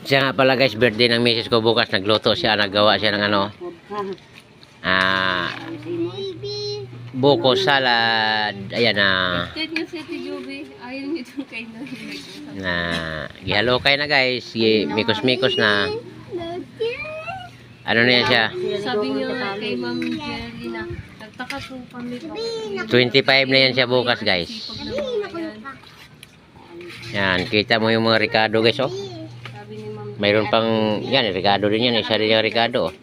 Siya nga pala guys, birthday ng misis ko bukas. Nagluto siya, naggawa siya ng ano, ah, buko salad. Ayan na. Ted nga si Ate Joby, ayaw niyo itong kay na Na, gihalo kayo na guys. Gi- Mikos-mikos na. Ano na yan siya? Sabi nga kay Ma'am Jerry na, nagtaka po kami pa. 25 na yan siya bukas guys. Yan, kita mo yung mga Ricardo guys oh. Ni Mayroon pang, yan, Ricardo din yan. Isa rin yung Ricardo oh.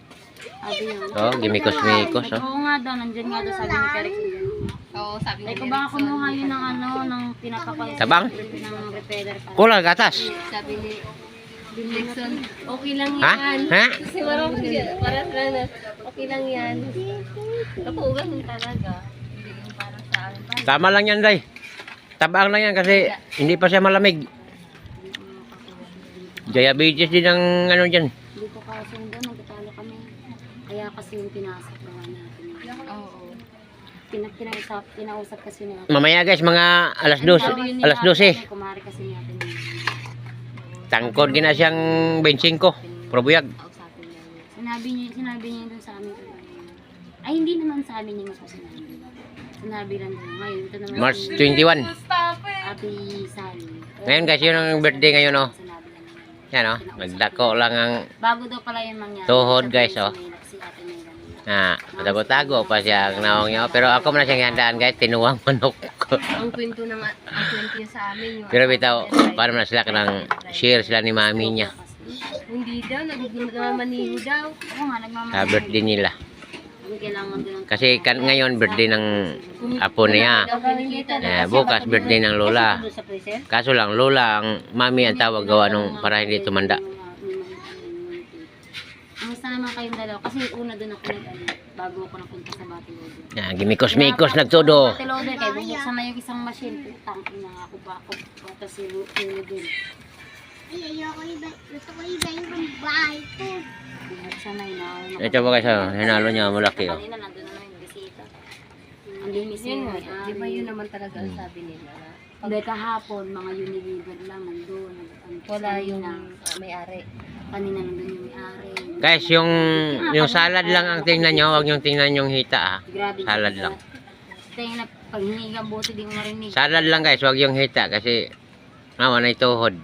Oh, gimikos-mikos oh. Oo nga daw, nandyan nga daw sabi ni Perek. Oo, sabi Ay, ko baka kumuha yun ng ano, ng pinapakal. Tabang? Ng repeller pa. Kulang gatas. Sabi ni Nixon, okay lang Ha? yan. Ha? Kasi marami siya, para sa na, okay lang yan. Kapuugan talaga. Yung parang sa akin. Tama lang yan, Day. Tabang lang yan kasi hindi pa siya malamig. Diabetes din ang ano dyan. Hindi ko kasundo, nagtatalo kami. Kaya kasi yung pinasok na nga natin. Oo. Pina, pinausap, pinausap kasi niya. Mamaya guys, mga alas 12. Alas 12. Kumari kasi natin. Tangkod gina siyang 25. Probuyag. Sinabi niya, sinabi niya doon sa amin. Ay, hindi naman sa amin yung mas sinabi. Sinabi lang doon. Ngayon, ito naman. March si 21. Ate Sally. Ngayon guys, yun ang birthday ngayon oh. Yan oh. Nagdako lang ang Bago daw pala yung mangyari. Tuhod, guys, oh. Si Ate na matago-tago pa siya ang naong niya. Pero ako man siyang handaan guys, tinuwang manok ko. Ang kwento ng ang kwento niya sa amin yung Pero bitaw, para na sila kanang share sila ni mami niya. hindi daw, nagmamaniho daw. Oo nga, nagmamahal. Sa birthday nila. Ang kailangan din ng Kasi kan ngayon birthday ng apo niya. Eh, bukas birthday ng lola. Kaso lang, lola ang mami ang tawag gawa nung para hindi tumanda. Ang isa naman kayong dalawa. Kasi una doon ako nag ano, bago ako napunta sa Batilodo. Yan, gimikos-mikos nagtudo. Batilodo, kaya bubuksan na yung isang machine. Putang ina ako ba ako. Tapos Rulo din. Ay, ayoko iba. Gusto ko iba yung bahay ko. Bubuksan na yun. ah, Ito ba guys, oh, hinalo niya malaki oh. Kanina nandun na yung bisita. Ang linis Yun may-ari. di ba yun naman talaga ang sabi nila? Hindi kahapon, mga Unilever lang nandun. Wala yung ah, may-ari. kanina nandun yung may-ari. Guys, yung yung salad lang ang tingnan nyo, huwag yung tingnan yung hita ah. Grabe. Salad lang. Tingnan na pag hingi ka buti di mo marinig. Salad lang guys, huwag yung hita kasi naman ay tuhod.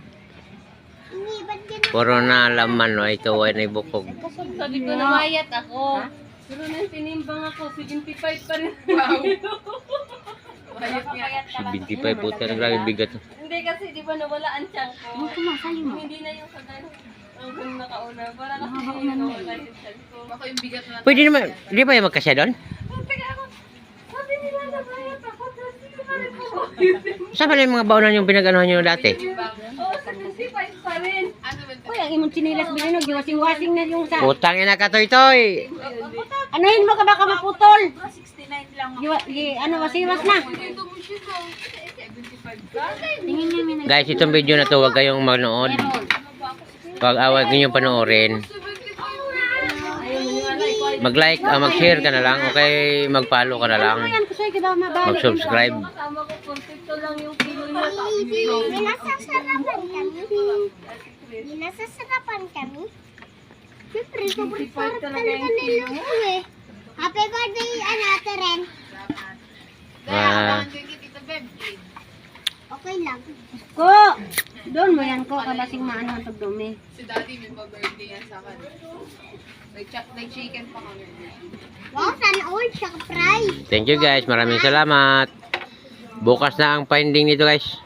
Hindi? Puro na laman, no, ito ay na bukog. Sabi ko na mayat ako. Pero nang tinimbang ako, 75 pa rin. Wow. Bayot nga. 25 puta na grabe bigat. Hindi kasi di ba nawala ang tiyan ko. Ano kumasali mo? Hindi na yung kagano. Ang kung nakauna. Para kasi mo nawala yung tiyan ko. Ako yung bigat na. Pwede naman, di ba yung magkasya doon? Teka ako. Sabi nila na bayat ako. Tapos hindi ko pa rin ako. Saan pala yung mga baunan yung pinag-anuhan nyo dati? Oo, 75 pa rin. Ano ba? Uy, ang imong chinilas bilhin og wasing-wasing na yung sa. Putang ina ka toy-toy! Anuhin mo ka baka maputol. 69 lang. Gi, ano wasiwas na. Guys, itong video na to, huwag kayong manood. Huwag awag niyo panoorin. Mag-like, ah, mag-share ka na lang, okay, mag-follow ka na lang. Mabalik. Mag-subscribe. Kasama May nasasarapan kami. Siyempre, sobrang sarap talaga nila ko eh. Happy birthday, ano, Ate Ren. Ah, Okay lang. Ko. Doon mo yan ko kabasing maano ang tugdumi. Si daddy may pa-birthday yan sa akin. Nag-chicken pa kami. Wow, sana all, tsaka fry. thank you guys, maraming salamat. Bukas na ang finding nito guys.